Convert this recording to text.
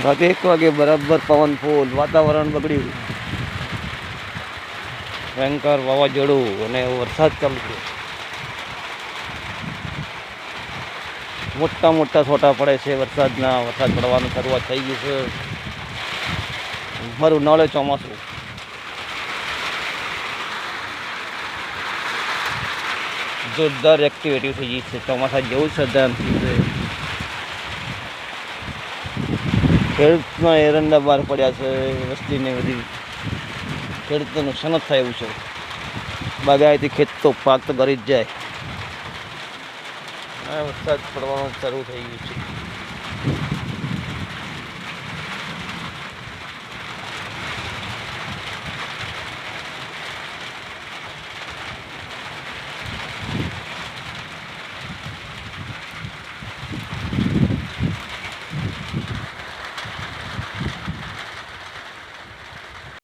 મા દેખ તો અગે બરબર પવન ફૂલ વાતાવરણ બગડી ભयंकर વાવાઝોડું અને એ વરસાદ કમ છે મોટું મોટું છોટા પડે છે વરસાદના વતા પડવાનું શરૂઆત થઈ ગઈ છે મરું નાળ છે તમાસુ જોરદાર એક્ટિવિટી થઈ છે તમાસા જેવું સદર ખેડૂતમાં એરંડા બહાર પડ્યા છે વસ્તીને બધી ખેડૂતને નુકસાન જ થાય એવું છે બાગાયતી ખેત તો પાક તો કરી જ જાય આ વરસાદ પડવાનું શરૂ થઈ ગયું છે